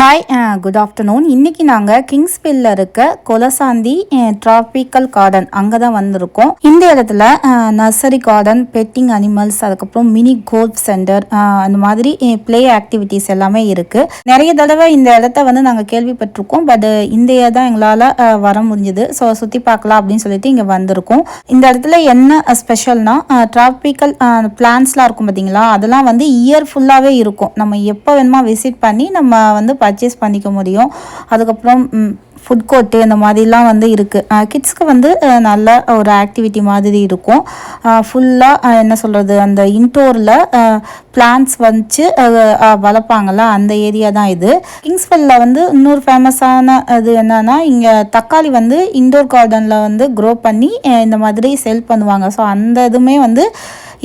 Hi good afternoon இன்னைக்கு நாங்கள் கிங்ஸ்பில்ல இருக்க கொலசாந்தி ட்ராபிக்கல் கார்டன் அங்கே தான் வந்திருக்கோம். இந்த இடத்துல நர்சரி கார்டன் பெட்டிங் அனிமல்ஸ் அதுக்கப்புறம் மினி கோல்ஃப் சென்டர் அந்த மாதிரி uh, ப்ளே ஆக்டிவிட்டீஸ் எல்லாமே இருக்குது நிறைய தடவை இந்த இடத்த வந்து நாங்கள் கேள்விப்பட்டிருக்கோம். பட் uh, இந்த தான் எங்களால் uh, வர முடிஞ்சது. ஸோ சுற்றி பார்க்கலாம் அப்படின்னு சொல்லிட்டு இங்கே வந்திருக்கோம். இந்த இடத்துல என்ன ஸ்பெஷல்னா டிராபிக்கல் பிளான்ஸ்லாம் இருக்கும் பார்த்தீங்களா அதெல்லாம் வந்து இயர் ஃபுல்லாகவே இருக்கும். நம்ம எப்போ வேணுமா விசிட் பண்ணி நம்ம வந்து பர்ச்சேஸ் பண்ணிக்க முடியும். அதுக்கப்புறம் ஃபுட் கோர்ட்டு இந்த மாதிரிலாம் வந்து இருக்குது கிட்ஸ்க்கு வந்து நல்ல ஒரு ஆக்டிவிட்டி மாதிரி இருக்கும். ஃபுல்லாக என்ன சொல்கிறது அந்த இன்டோரில் பிளான்ஸ் வச்சு வளர்ப்பாங்கள்ல அந்த ஏரியா தான் இது. கிங்ஸ்வெல்ல வந்து இன்னொரு ஃபேமஸான இது என்னன்னா இங்கே தக்காளி வந்து இன்டோர் கார்டனில் வந்து க்ரோ பண்ணி இந்த மாதிரி செல் பண்ணுவாங்க. ஸோ அந்த இதுவுமே வந்து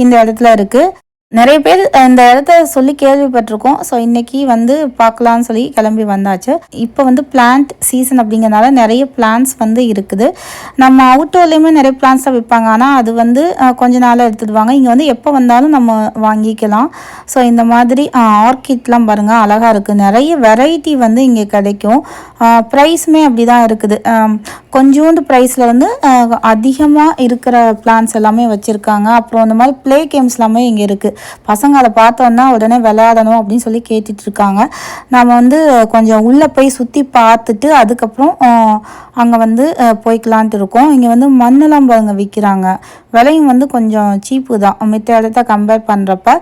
இந்த இடத்துல இருக்குது நிறைய பேர் இந்த இடத்த சொல்லி கேள்விப்பட்டிருக்கோம். ஸோ இன்னைக்கு வந்து பார்க்கலான்னு சொல்லி கிளம்பி வந்தாச்சு. இப்போ வந்து பிளான்ட் சீசன் அப்படிங்கிறனால நிறைய பிளான்ஸ் வந்து இருக்குது. நம்ம அவுட்டோர்லேயுமே நிறைய பிளான்ஸ்லாம் விற்பாங்க. ஆனால் அது வந்து கொஞ்ச நாள் எடுத்துடுவாங்க. இங்கே வந்து எப்போ வந்தாலும் நம்ம வாங்கிக்கலாம். ஸோ இந்த மாதிரி ஆர்கிட்லாம் பாருங்கள் அழகாக இருக்குது நிறைய வெரைட்டி வந்து இங்கே கிடைக்கும். ப்ரைஸுமே அப்படி தான் இருக்குது. கொஞ்சோண்டு ப்ரைஸில் வந்து அதிகமாக இருக்கிற பிளான்ஸ் எல்லாமே வச்சுருக்காங்க. அப்புறம் இந்த மாதிரி ப்ளே கேம்ஸ் எல்லாமே இங்கே இருக்குது பசங்க அதை பார்த்தோன்னா உடனே விளையாடணும் அப்படின்னு சொல்லி கேட்டுட்டு இருக்காங்க நாம் வந்து கொஞ்சம் உள்ளே போய் சுற்றி பார்த்துட்டு அதுக்கப்புறம் அங்கே வந்து போய்க்கலான்ட்டு இருக்கோம். இங்கே வந்து மண்ணெல்லாம் பாருங்க விற்கிறாங்க விலையும் வந்து கொஞ்சம் சீப்பு தான். மித்த இடத்த கம்பேர் பண்ணுறப்ப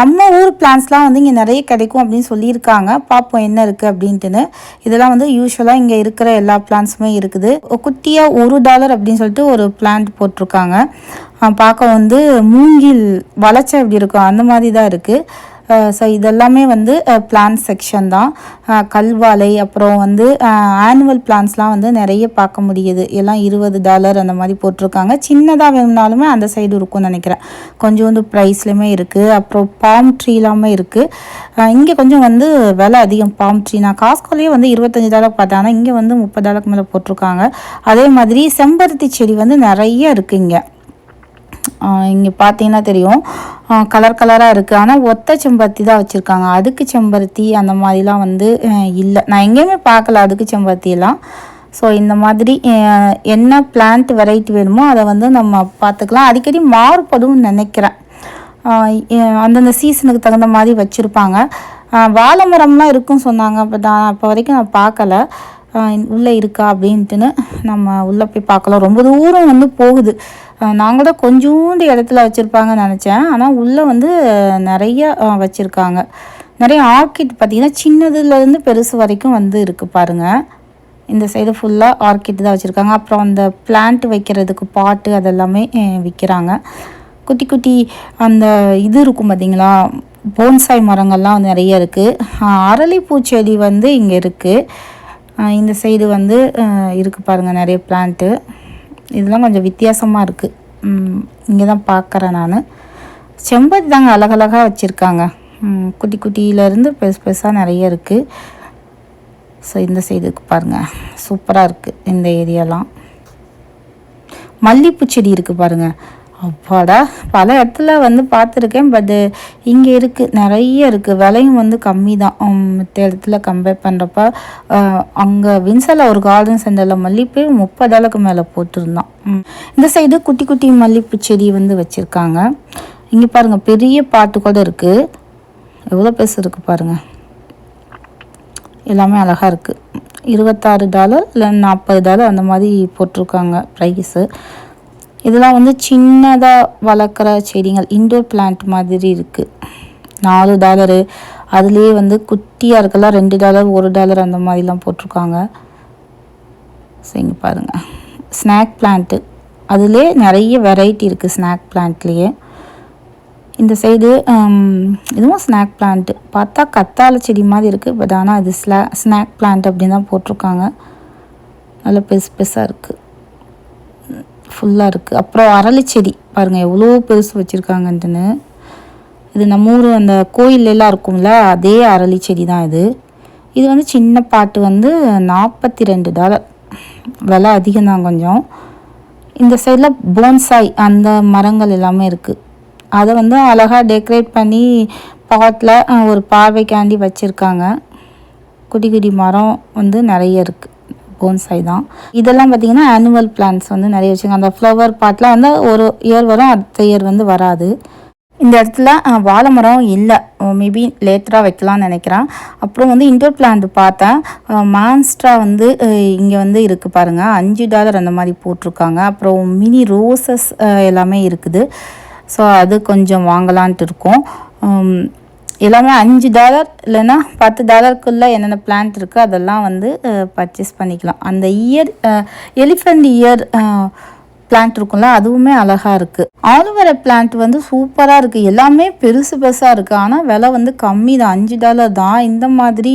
நம்ம ஊர் பிளான்ஸ்லாம் வந்து இங்கே நிறைய கிடைக்கும் அப்படின்னு சொல்லியிருக்காங்க. பார்ப்போம் என்ன இருக்குது அப்படின்ட்டுன்னு. இதெல்லாம் வந்து யூஸ்வலாக இங்கே இருக்கிற எல்லா பிளான்ஸுமே இருக்குது. குட்டியாக ஒரு டாலர் அப்படின்னு சொல்லிட்டு ஒரு பிளான்ட் போட்டிருக்காங்க. பார்க்க வந்து மூங்கில் வளர்ச்சா எப்படி இருக்கும்? அந்த மாதிரி தான் இருக்குது ஸோ இதெல்லாமே வந்து பிளான் செக்ஷன் தான். கல்வாலை அப்புறம் வந்து ஆனுவல் பிளான்ஸ்லாம் வந்து நிறைய பார்க்க முடியுது. எல்லாம் இருபது டாலர் அந்த மாதிரி போட்டிருக்காங்க. சின்னதாக வேணும்னாலுமே அந்த சைடு இருக்கும்னு நினைக்கிறேன். கொஞ்சம் வந்து ப்ரைஸ்லையுமே இருக்குது அப்புறம் பாம் ட்ரீலாமே இருக்குது இங்கே கொஞ்சம் வந்து விலை அதிகம். பாம் ட்ரீ நான் காஸ்கோலேயே வந்து இருபத்தஞ்சி டாலர் பார்த்தேன். ஆனால் இங்கே வந்து முப்பது டாலருக்கு மேலே போட்டிருக்காங்க. அதே மாதிரி செம்பருத்தி செடி வந்து நிறைய இருக்குது இங்கே. இங்கே பார்த்தீங்கன்னா தெரியும். கலர் கலராக இருக்குது ஆனால் ஒத்த செம்பருத்தி தான் வச்சுருக்காங்க. அதுக்கு செம்பருத்தி அந்த மாதிரிலாம் வந்து இல்லை. நான் எங்கேயுமே பார்க்கல அதுக்கு செம்பருத்தியெல்லாம். ஸோ இந்த மாதிரி என்ன பிளான்ட் வெரைட்டி வேணுமோ அதை வந்து நம்ம பார்த்துக்கலாம். அடிக்கடி மாறுபடும் நினைக்கிறேன். அந்தந்த சீசனுக்கு தகுந்த மாதிரி வச்சுருப்பாங்க. வாழை மரம்லாம் இருக்குன்னு சொன்னாங்க. அப்போ நான் அப்போ வரைக்கும் நான் பார்க்கல. உள்ளே இருக்கா அப்படின்ட்டுன்னு நம்ம உள்ளே போய் பார்க்கலாம். ரொம்ப தூரம் வந்து போகுது. நாங்கள் கூட கொஞ்சோண்டு இடத்துல வச்சுருப்பாங்கன்னு நினச்சேன். ஆனால் உள்ளே வந்து நிறைய வச்சுருக்காங்க. நிறைய ஆர்கிட் பார்த்திங்கன்னா சின்னதுலேருந்து பெருசு வரைக்கும் வந்து இருக்குது பாருங்கள் இந்த சைடு ஃபுல்லாக ஆர்கிட் தான் வச்சுருக்காங்க. அப்புறம் அந்த பிளான்ட் வைக்கிறதுக்கு பாட்டு அதெல்லாமே விற்கிறாங்க குட்டி குட்டி அந்த இது இருக்கும் பார்த்திங்களா? போன்சாய் மரங்கள்லாம் நிறைய இருக்குது அரளி பூச்செடி வந்து இங்கே இருக்குது இந்த சைடு வந்து இருக்குது பாருங்கள் நிறைய பிளான்ட்டு இதெல்லாம் கொஞ்சம் வித்தியாசமாக இருக்குது இங்கே தான் பார்க்குறேன் நான். செம்பருத்தி தாங்க அழகழகாக வச்சுருக்காங்க. குட்டி குட்டியிலேருந்து பெருசு பெருசாக நிறைய இருக்குது ஸோ இந்த சைடுக்கு பாருங்கள் சூப்பராக இருக்குது இந்த ஏரியாலாம் மல்லிப்பூ செடி இருக்குது பாருங்கள் அப்பாடா பல இடத்துல வந்து பார்த்துருக்கேன் பட்டு இங்கே இருக்குது நிறைய இருக்குது விலையும் வந்து கம்மி தான் மற்ற இடத்துல கம்பேர் பண்ணுறப்ப அங்கே வின்சலில் ஒரு கார்டன் சென்டரில் மல்லிப்பூ முப்பது அளவுக்கு மேலே போட்டிருந்தான். இந்த சைடு குட்டி குட்டி மல்லிப்பூ செடி வந்து வச்சுருக்காங்க. இங்கே பாருங்கள் பெரிய பாட்டு கூட இருக்குது எவ்வளோ பெருசு இருக்குது பாருங்கள் எல்லாமே அழகாக இருக்குது இருபத்தாறு டாலர் இல்லை நாற்பது டாலர் அந்த மாதிரி போட்டிருக்காங்க ப்ரைஸு இதெல்லாம் வந்து சின்னதாக வளர்க்குற செடிகள் இன்டோர் பிளான்ட் மாதிரி இருக்குது நாலு டாலரு அதுலேயே வந்து குட்டியாக இருக்கலாம் ரெண்டு டாலர் ஒரு டாலர் அந்த மாதிரிலாம் போட்டிருக்காங்க. சரிங்க பாருங்கள் ஸ்நாக் பிளான்ட்டு அதுலேயே நிறைய வெரைட்டி இருக்குது ஸ்நாக் பிளான்ட்லேயே இந்த சைடு இதுவும் ஸ்நாக் பிளான்ட்டு பார்த்தா கத்தாழை செடி மாதிரி இருக்குது பட் ஆனால் அது ஸ்லா ஸ்நாக் பிளான்ட் அப்படின்னு தான் போட்டிருக்காங்க. நல்லா பெருசு பெருசாக இருக்குது ஃபுல்லாக இருக்குது அப்புறம் அரளி செடி பாருங்கள் எவ்வளோ பெருசு வச்சுருக்காங்கன்ட்டுன்னு. இது நம்ம ஊர் அந்த கோயிலெல்லாம் இருக்கும்ல அதே அரளி செடி தான் இது. இது வந்து சின்ன பாட்டு வந்து நாற்பத்தி ரெண்டு டாலர். விலை அதிகம்தான் கொஞ்சம். இந்த சைடில் போன்சாய் அந்த மரங்கள் எல்லாமே இருக்குது அதை வந்து அழகாக டெக்கரேட் பண்ணி பாட்டில் ஒரு பார்வைக்காண்டி வச்சுருக்காங்க. குட்டி குட்டி மரம் வந்து நிறைய இருக்குது போன்சாய் தான். இதெல்லாம் பார்த்தீங்கன்னா ஆனுவல் பிளான்ஸ் வந்து நிறைய வச்சுருக்காங்க. அந்த ஃப்ளவர் பாட்லாம் வந்து ஒரு இயர் வரும் அடுத்த இயர் வந்து வராது. இந்த இடத்துல வாழை மரம் இல்லை. மேபி லேட்டராக வைக்கலாம்னு நினைக்கிறேன். அப்புறம் வந்து இன்டோர் பிளான்ட் பார்த்தேன். மான்ஸ்ட்ரா வந்து இங்கே வந்து இருக்குது பாருங்கள் அஞ்சு டாலர் அந்த மாதிரி போட்டிருக்காங்க. அப்புறம் மினி ரோசஸ் எல்லாமே இருக்குது. ஸோ அது கொஞ்சம் வாங்கலான்ட்டு இருக்கோம். எல்லாமே அஞ்சு டாலர் இல்லைன்னா பத்து டாலருக்குள்ளே என்னென்ன பிளான்ட் இருக்குது அதெல்லாம் வந்து பர்ச்சேஸ் பண்ணிக்கலாம். அந்த இயர் எலிஃபண்ட் இயர் பிளான்ட் இருக்கும்ல அதுவுமே அழகாக இருக்குது ஆலுவேரா பிளான்ட் வந்து சூப்பராக இருக்குது எல்லாமே பெருசு பெருசாக இருக்குது ஆனால் விலை வந்து கம்மி தான் அஞ்சு டாலர் தான். இந்த மாதிரி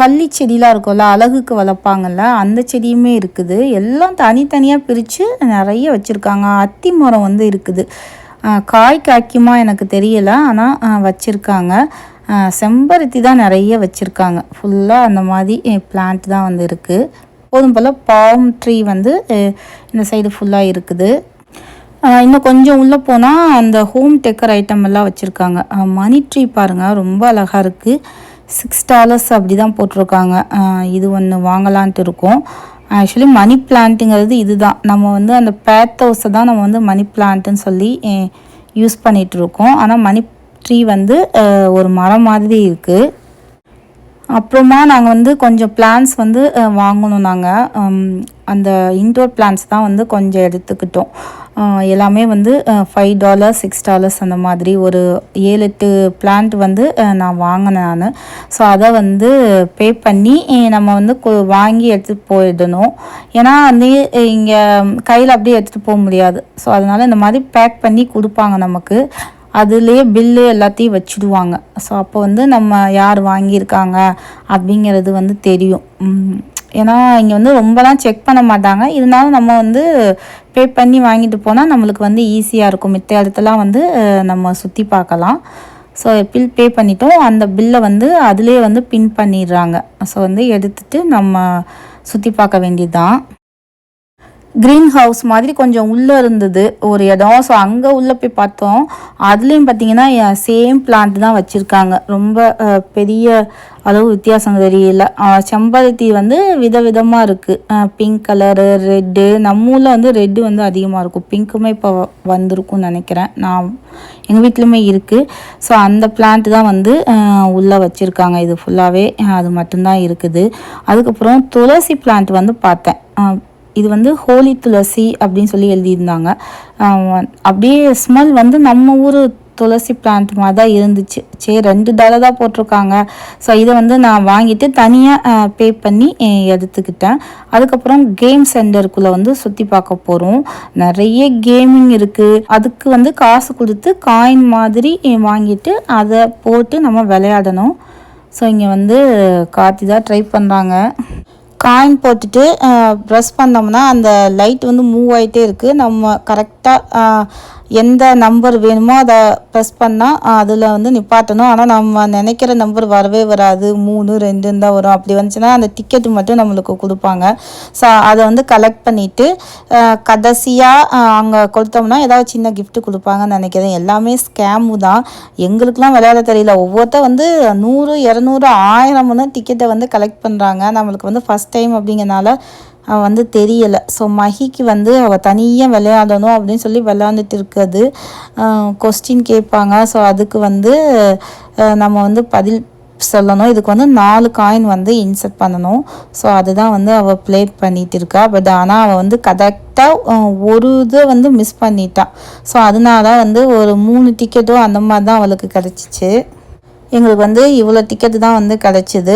கள்ளி செடிலாம் இருக்கும்ல அழகுக்கு வளர்ப்பாங்கல்ல அந்த செடியுமே இருக்குது. எல்லாம் தனித்தனியாக பிரித்து நிறைய வச்சுருக்காங்க. அத்தி மரம் வந்து இருக்குது. காய் காய்க்குமா எனக்கு தெரியல ஆனால் வச்சுருக்காங்க. செம்பருத்தி தான் நிறைய வச்சுருக்காங்க. ஃபுல்லாக அந்த மாதிரி பிளான்ட் தான் வந்து இருக்குது போதும் போல் பாம் ட்ரீ வந்து இந்த சைடு ஃபுல்லாக இருக்குது. இன்னும் கொஞ்சம் உள்ளே போனால் அந்த ஹோம் டெக்கர் ஐட்டம் எல்லாம் வச்சுருக்காங்க. மணி ட்ரீ பாருங்கள் ரொம்ப அழகாக இருக்குது சிக்ஸ் டாலர்ஸ் அப்படி தான் போட்டிருக்காங்க இது ஒன்று வாங்கலான்ட்டு இருக்கோம். ஆக்சுவலி மணி பிளான்ட்டுங்கிறது இதுதான். நம்ம வந்து அந்த பேத்தோஸை தான் நம்ம வந்து மணி பிளான்ட்டுன்னு சொல்லி யூஸ் பண்ணிகிட்டு இருக்கோம் ஆனால் மணி ட்ரீ வந்து ஒரு மரம் மாதிரி இருக்குது அப்புறமா நாங்கள் வந்து கொஞ்சம் பிளான்ஸ் வந்து வாங்கணும் நாங்கள் அந்த இன்டோர் பிளான்ஸ் தான் வந்து கொஞ்சம் எடுத்துக்கிட்டோம். எல்லாமே வந்து ஃபைவ் டாலர் சிக்ஸ் டாலர்ஸ் அந்த மாதிரி ஒரு ஏழு எட்டு பிளான்ட் வந்து நான் வாங்கினேன் நான். ஸோ அதை வந்து பே பண்ணி நம்ம வந்து வாங்கி எடுத்துகிட்டு போயிடணும். ஏன்னா வந்து இங்கே கையில் அப்படியே எடுத்துகிட்டு போக முடியாது. ஸோ அதனால் இந்த மாதிரி பேக் பண்ணி கொடுப்பாங்க நமக்கு. அதுலேயே பில்லு எல்லாத்தையும் வச்சுடுவாங்க. ஸோ அப்போ வந்து நம்ம யார் வாங்கியிருக்காங்க அப்படிங்கிறது வந்து தெரியும். ஏன்னா இங்கே வந்து ரொம்பலாம் செக் பண்ண மாட்டாங்க. இருந்தாலும் நம்ம வந்து பே பண்ணி வாங்கிட்டு போனால் நம்மளுக்கு வந்து ஈஸியாக இருக்கும். மித்த இடத்துலாம் வந்து நம்ம சுற்றி பார்க்கலாம். ஸோ பில் பே பண்ணிட்டோம். அந்த பில்லை வந்து அதிலே வந்து பின் பண்ணிடுறாங்க. ஸோ வந்து எடுத்துட்டு நம்ம சுற்றி பார்க்க வேண்டியது தான் க்ரீன் ஹவுஸ் மாதிரி கொஞ்சம் உள்ளே இருந்தது. ஒரு இடம். ஸோ அங்கே உள்ளே போய் பார்த்தோம். அதுலேயும் பார்த்தீங்கன்னா சேம் பிளான்ட் தான் வச்சுருக்காங்க. ரொம்ப பெரிய அளவு வித்தியாசம் தெரியல. செம்பருத்தி வந்து விதவிதமாக இருக்குது பிங்க் கலரு ரெட்டு நம்ம ஊரில் வந்து ரெட்டு வந்து அதிகமாக இருக்கும். பிங்க்குமே இப்போ வந்திருக்கும்னு நினைக்கிறேன். நான் எங்கள் வீட்லையுமே இருக்குது ஸோ அந்த பிளான்ட் தான் வந்து உள்ளே வச்சுருக்காங்க. இது ஃபுல்லாகவே அது மட்டும்தான் இருக்குது. அதுக்கப்புறம் துளசி பிளான்ட் வந்து பார்த்தேன். இது வந்து ஹோலி துளசி அப்படின்னு சொல்லி எழுதியிருந்தாங்க. அப்படியே ஸ்மெல் வந்து நம்ம ஊர் துளசி பிளான்ட் மாதிரி தான் இருந்துச்சு. சரி ரெண்டு டாலர் தான் போட்டிருக்காங்க. ஸோ இதை வந்து நான் வாங்கிட்டு தனியாக பே பண்ணி எடுத்துக்கிட்டேன். அதுக்கப்புறம் கேம் சென்டருக்குள்ளே வந்து சுற்றி பார்க்க போகிறோம் நிறைய கேமிங் இருக்குது அதுக்கு வந்து காசு கொடுத்து காயின் மாதிரி வாங்கிட்டு அதை போட்டு நம்ம விளையாடணும். ஸோ இங்கே வந்து கார்த்தி தான் ட்ரை பண்ணுறாங்க காயின் போட்டுட்டு ப்ரெஸ் பண்ணோம்னா அந்த லைட் வந்து மூவ் ஆகிட்டே இருக்குது நம்ம கரெக்டாக எந்த நம்பர் வேணுமோ அதை ப்ரெஸ் பண்ணால் அதில் வந்து நிப்பாட்டணும். ஆனால் நம்ம நினைக்கிற நம்பர் வரவே வராது. மூணு ரெண்டுன்னு தான் வரும். அப்படி வந்துச்சுன்னா அந்த டிக்கெட் மட்டும் நம்மளுக்கு கொடுப்பாங்க. ஸோ அதை வந்து கலெக்ட் பண்ணிவிட்டு கடைசியாக அங்கே கொடுத்தோம்னா ஏதாவது சின்ன கிஃப்ட் கொடுப்பாங்கன்னு நினைக்கிறேன். எல்லாமே ஸ்கேமு தான். எங்களுக்குலாம் விளையாட தெரியல. ஒவ்வொருத்தர் வந்து நூறு இரநூறு ஆயிரம்னு டிக்கெட்டை வந்து கலெக்ட் பண்ணுறாங்க நம்மளுக்கு வந்து ஃபஸ்ட் டைம் அப்படிங்கிறனால அவள் வந்து தெரியலை. ஸோ மஹிக்கு வந்து அவள் தனியாக விளையாடணும் அப்படின்னு சொல்லி விளையாண்டுட்டு இருக்குது கொஸ்டின் கேட்பாங்க. ஸோ அதுக்கு வந்து நம்ம வந்து பதில் சொல்லணும். இதுக்கு வந்து நாலு காயின் வந்து இன்சர்ட் பண்ணணும். ஸோ அதுதான் வந்து அவள் ப்ளே பண்ணிட்டு இருக்கா பட் ஆனால் அவள் வந்து கரெக்டாக ஒரு இதை வந்து மிஸ் பண்ணிட்டான் ஸோ அதனால வந்து ஒரு மூணு டிக்கெட்டும் அந்த மாதிரி தான் அவளுக்கு கிடச்சிச்சு. எங்களுக்கு வந்து இவ்வளோ டிக்கெட்டு தான் வந்து கிடச்சிது.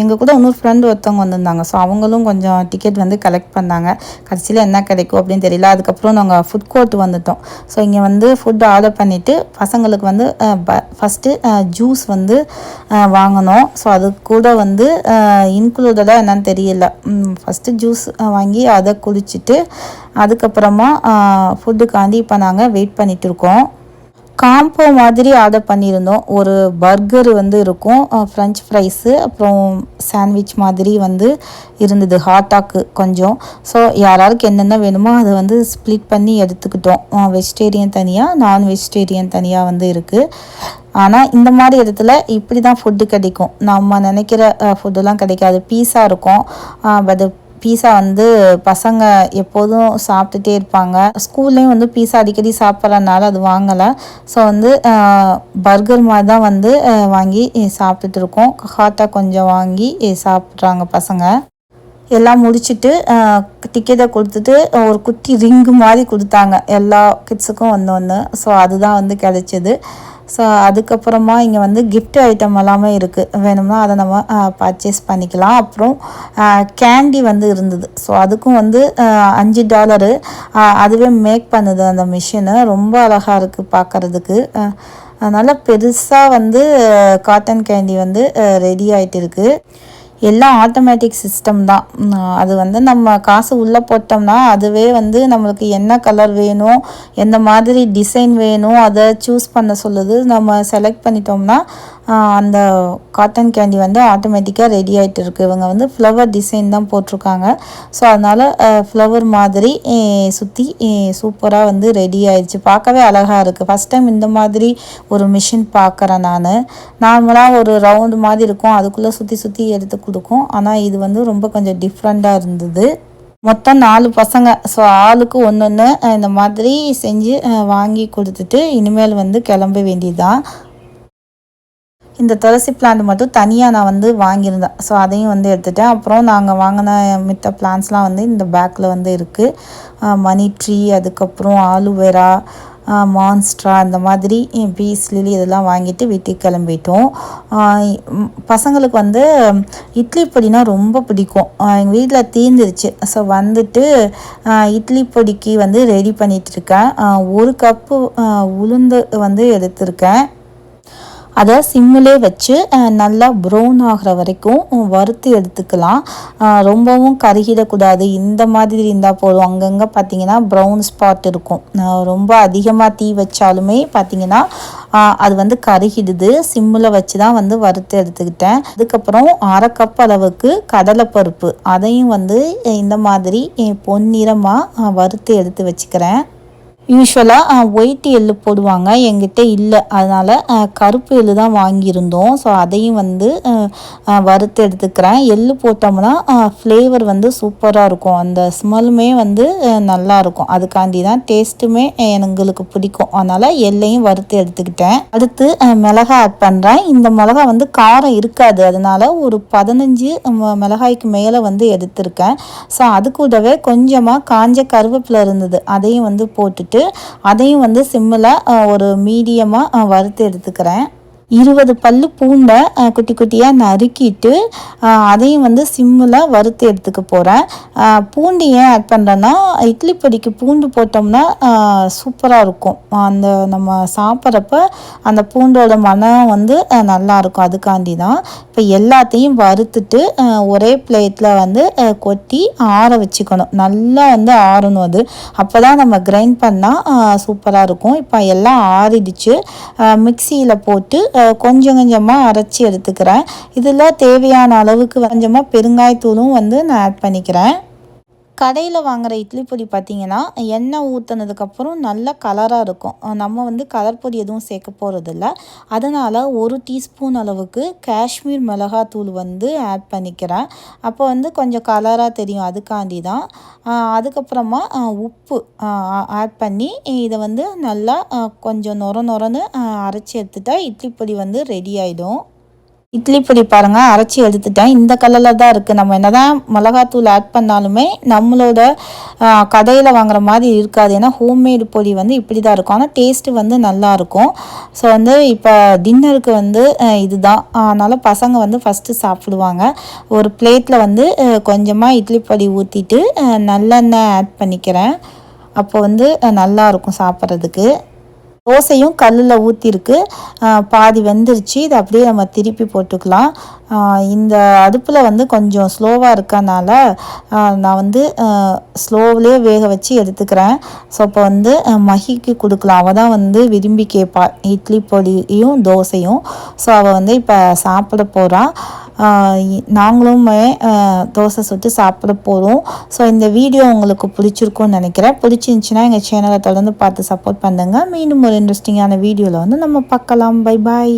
எங்கள் கூட இன்னொரு ஃப்ரெண்டு ஒருத்தவங்க வந்திருந்தாங்க. ஸோ அவங்களும் கொஞ்சம் டிக்கெட் வந்து கலெக்ட் பண்ணாங்க. கடைசியில் என்ன கிடைக்கும் அப்படின்னு தெரியல. அதுக்கப்புறம் நாங்கள் ஃபுட் கோர்ட் வந்துட்டோம். ஸோ இங்கே வந்து ஃபுட் ஆர்டர் பண்ணிவிட்டு பசங்களுக்கு வந்து ஃபஸ்ட்டு ஜூஸ் வந்து வாங்கினோம் ஸோ அது கூட வந்து இன்க்ளூடடாக என்னன்னு தெரியல. ஃபஸ்ட்டு ஜூஸ் வாங்கி அதை குடிச்சிட்டு அதுக்கப்புறமா ஃபுட்டுக்காண்டி இப்போ நாங்கள் வெயிட் பண்ணிகிட்டு இருக்கோம். காம்போ மாதிரி ஆர்டர் பண்ணியிருந்தோம். ஒரு பர்கர் வந்து இருக்கும் ஃப்ரெஞ்ச் ஃப்ரைஸு அப்புறம் சாண்ட்விச் மாதிரி வந்து இருந்தது ஹாட்டாக்கு கொஞ்சம். ஸோ யாராருக்கு என்னென்ன வேணுமோ அதை வந்து ஸ்ப்ளிட் பண்ணி எடுத்துக்கிட்டோம். வெஜிடேரியன் தனியாக நான் வெஜிடேரியன் தனியாக வந்து இருக்குது ஆனால் இந்த மாதிரி இடத்துல இப்படி தான் ஃபுட்டு கிடைக்கும். நம்ம நினைக்கிற ஃபுட்டுலாம் கிடைக்காது. பீஸாக இருக்கும். பட் பீஸா வந்து பசங்க எப்போதும் சாப்பிட்டுட்டே இருப்பாங்க. ஸ்கூல்லேயும் வந்து பீஸா அடிக்கடி சாப்பிட்றதுனால அது வாங்கலை. ஸோ வந்து பர்கர் மாதிரி தான் வந்து வாங்கி சாப்பிட்டுட்டு இருக்கோம். ஹாட்டாக கொஞ்சம் வாங்கி சாப்பிட்றாங்க பசங்க. எல்லாம் முடிச்சுட்டு டிக்கெட்டை கொடுத்துட்டு ஒரு குட்டி ரிங்கு மாதிரி கொடுத்தாங்க. எல்லா கிட்ஸுக்கும் ஒன்று ஒன்று ஸோ அதுதான் வந்து கிடச்சிது. ஸோ அதுக்கப்புறமா இங்கே வந்து கிஃப்ட் ஐட்டம் எல்லாமே இருக்குது வேணும்னா அதை நம்ம பர்ச்சேஸ் பண்ணிக்கலாம். அப்புறம் கேண்டி வந்து இருந்தது. ஸோ அதுக்கும் வந்து அஞ்சு டாலரு அதுவே மேக் பண்ணுது அந்த மிஷினு ரொம்ப அழகாக இருக்குது பார்க்குறதுக்கு அதனால் பெருசாக வந்து காட்டன் கேண்டி வந்து ரெடி ஆகிட்டு இருக்குது எல்லாம் ஆட்டோமேட்டிக் சிஸ்டம் தான். அது வந்து நம்ம காசு உள்ளே போட்டோம்னா அதுவே வந்து நம்மளுக்கு என்ன கலர் வேணும் எந்த மாதிரி டிசைன் வேணும் அதை சூஸ் பண்ண சொல்லுது. நம்ம செலக்ட் பண்ணிட்டோம்னா அந்த காட்டன் கேண்டி வந்து ஆட்டோமேட்டிக்காக ரெடி ஆகிட்டு இருக்குது இவங்க வந்து ஃப்ளவர் டிசைன் தான் போட்டிருக்காங்க. ஸோ அதனால் ஃப்ளவர் மாதிரி சுற்றி சூப்பராக வந்து ரெடி ஆயிடுச்சு. பார்க்கவே அழகாக இருக்குது ஃபஸ்ட் டைம் இந்த மாதிரி ஒரு மிஷின் பார்க்குறேன் நான். நார்மலாக ஒரு ரவுண்டு மாதிரி இருக்கும். அதுக்குள்ளே சுற்றி சுற்றி எடுத்து கொடுக்கும். ஆனால் இது வந்து ரொம்ப கொஞ்சம் டிஃப்ரெண்ட்டாக இருந்தது. மொத்தம் நாலு பசங்க. ஸோ ஆளுக்கு ஒன்று ஒன்று இந்த மாதிரி செஞ்சு வாங்கி கொடுத்துட்டு இனிமேல் வந்து கிளம்ப வேண்டியதுதான். இந்த துளசி பிளான்ட் மட்டும் தனியாக நான் வந்து வாங்கியிருந்தேன். ஸோ அதையும் வந்து எடுத்துட்டேன். அப்புறம் நாங்கள் வாங்கின மித்த பிளான்ஸ்லாம் வந்து இந்த பேக்கில் வந்து இருக்குது மணி ட்ரீ அதுக்கப்புறம் ஆலுவேரா மான்ஸ்ட்ரா இந்த மாதிரி பீஸ் லிலி இதெல்லாம் வாங்கிட்டு வீட்டுக்கு கிளம்பிட்டோம். பசங்களுக்கு வந்து இட்லி பொடினா ரொம்ப பிடிக்கும். எங்கள் வீட்டில் தீர்ந்துருச்சு. ஸோ வந்துட்டு இட்லி பொடிக்கு வந்து ரெடி பண்ணிகிட்ருக்கேன் ஒரு கப்பு உளுந்து வந்து எடுத்திருக்கேன். அதை சிம்மிலே வச்சு நல்லா ப்ரௌன் ஆகிற வரைக்கும் வறுத்து எடுத்துக்கலாம். ரொம்பவும் கருகிடக்கூடாது. இந்த மாதிரி இருந்தால் போதும். அங்கங்கே பார்த்தீங்கன்னா ப்ரௌன் ஸ்பாட் இருக்கும். ரொம்ப அதிகமாக தீ வச்சாலுமே பார்த்தீங்கன்னா அது வந்து கருகிடுது. சிம்மில் வச்சு தான் வந்து வறுத்து எடுத்துக்கிட்டேன். அதுக்கப்புறம் அரை கப் அளவுக்கு கடலைப்பருப்பு. அதையும் வந்து இந்த மாதிரி பொன்னிறமாக வறுத்து எடுத்து வச்சுக்கிறேன். யூஸ்வலாக ஒயிட் எள்ளு போடுவாங்க. எங்கிட்ட இல்லை. அதனால் கருப்பு எள்ளு தான் வாங்கியிருந்தோம். ஸோ அதையும் வந்து வறுத்து எடுத்துக்கிறேன். எள்ளு போட்டோம்னா ஃப்ளேவர் வந்து சூப்பராக இருக்கும். அந்த ஸ்மெல்லுமே வந்து நல்லாயிருக்கும் அதுக்காண்டி தான் டேஸ்ட்டுமே எங்களுக்கு பிடிக்கும். அதனால் எள்ளையும் வறுத்து எடுத்துக்கிட்டேன். அடுத்து மிளகா ஆட் பண்ணுறேன் இந்த மிளகா வந்து காரம் இருக்காது. அதனால் ஒரு பதினஞ்சு மிளகாய்க்கு மேலே வந்து எடுத்திருக்கேன். ஸோ அது கூடவே கொஞ்சமாக காஞ்ச கருவேப்பிலை இருந்தது. அதையும் வந்து போட்டுட்டு வச்சுட்டு அதையும் வந்து சிம்மில் ஒரு மீடியமாக வறுத்து எடுத்துக்கிறேன். இருபது பல்லு பூண்டை குட்டி குட்டியாக நறுக்கிட்டு அதையும் வந்து சிம்மில் வறுத்து எடுத்துக்க போகிறேன் பூண்டு ஏன் ஆட் பண்ணுறேன்னா இட்லி பொடிக்கு பூண்டு போட்டோம்னா சூப்பராக இருக்கும். அந்த நம்ம சாப்பிட்றப்ப அந்த பூண்டோட மனம் வந்து நல்லாயிருக்கும் அதுக்காண்டி தான் இப்போ எல்லாத்தையும் வறுத்துட்டு ஒரே பிளேட்டில் வந்து கொட்டி ஆற வச்சுக்கணும். நல்லா வந்து ஆறணும் அது. அப்போ தான் நம்ம கிரைண்ட் பண்ணால் சூப்பராக இருக்கும். இப்போ எல்லாம் ஆறிடுச்சு. மிக்சியில் போட்டு கொஞ்சம் கொஞ்சமாக அரைச்சி எடுத்துக்கிறேன். இதில் தேவையான அளவுக்கு கொஞ்சமாக பெருங்காயத்தூளும் வந்து நான் ஆட் பண்ணிக்கிறேன். கடையில் வாங்குகிற இட்லி பொடி பார்த்திங்கன்னா எண்ணெய் ஊற்றுனதுக்கப்புறம் நல்ல கலராக இருக்கும். நம்ம வந்து கலர் பொடி எதுவும் சேர்க்க போகிறதில்ல அதனால் ஒரு டீஸ்பூன் அளவுக்கு காஷ்மீர் மிளகாத்தூள் வந்து ஆட் பண்ணிக்கிறேன். அப்போ வந்து கொஞ்சம் கலராக தெரியும். அதுக்காண்டி தான் அதுக்கப்புறமா உப்பு ஆட் பண்ணி இதை வந்து நல்லா கொஞ்சம் நொர நொரன்னு அரைச்சி எடுத்துட்டா இட்லி பொடி வந்து ரெடி ஆகிடும் இட்லி பொடி பாருங்கள் அரைச்சி எடுத்துட்டேன். இந்த கலரில் தான் இருக்குது நம்ம என்ன தான் மிளகாத்தூள் ஆட் பண்ணாலுமே நம்மளோட கடையில் வாங்குற மாதிரி இருக்காது. ஏன்னா ஹோம்மேடு பொடி வந்து இப்படி தான் இருக்கும். ஆனால் டேஸ்ட்டு வந்து நல்லாயிருக்கும் ஸோ வந்து இப்போ டின்னருக்கு வந்து இதுதான். அதனால் பசங்க வந்து ஃபஸ்ட்டு சாப்பிடுவாங்க. ஒரு பிளேட்டில் வந்து கொஞ்சமாக இட்லி பொடி ஊற்றிட்டு நல்லெண்ணெய் ஆட் பண்ணிக்கிறேன். அப்போ வந்து நல்லாயிருக்கும் சாப்பிட்றதுக்கு. தோசையும் கல்லில் ஊற்றிருக்கு பாதி வெந்துருச்சு. இதை அப்படியே நம்ம திருப்பி போட்டுக்கலாம். இந்த அடுப்பில் வந்து கொஞ்சம் ஸ்லோவாக இருக்கனால நான் வந்து ஸ்லோவிலே வேக வச்சு எடுத்துக்கிறேன். ஸோ இப்போ வந்து மகிக்கு கொடுக்கலாம். அவள் தான் வந்து விரும்பி கேட்பாள் இட்லி பொடியும் தோசையும். ஸோ அவள் வந்து இப்போ சாப்பிட போகிறான் நாங்களுமே தோசை சுட்டு சாப்பிட போகிறோம் ஸோ இந்த வீடியோ உங்களுக்கு பிடிச்சிருக்கும்னு நினைக்கிறேன். பிடிச்சிருந்துச்சின்னா எங்கள் சேனலை தொடர்ந்து பார்த்து சப்போர்ட் பண்ணுங்க. மீண்டும் ஒரு இன்ட்ரெஸ்டிங்கான வீடியோவில் வந்து நம்ம பார்க்கலாம். Bye bye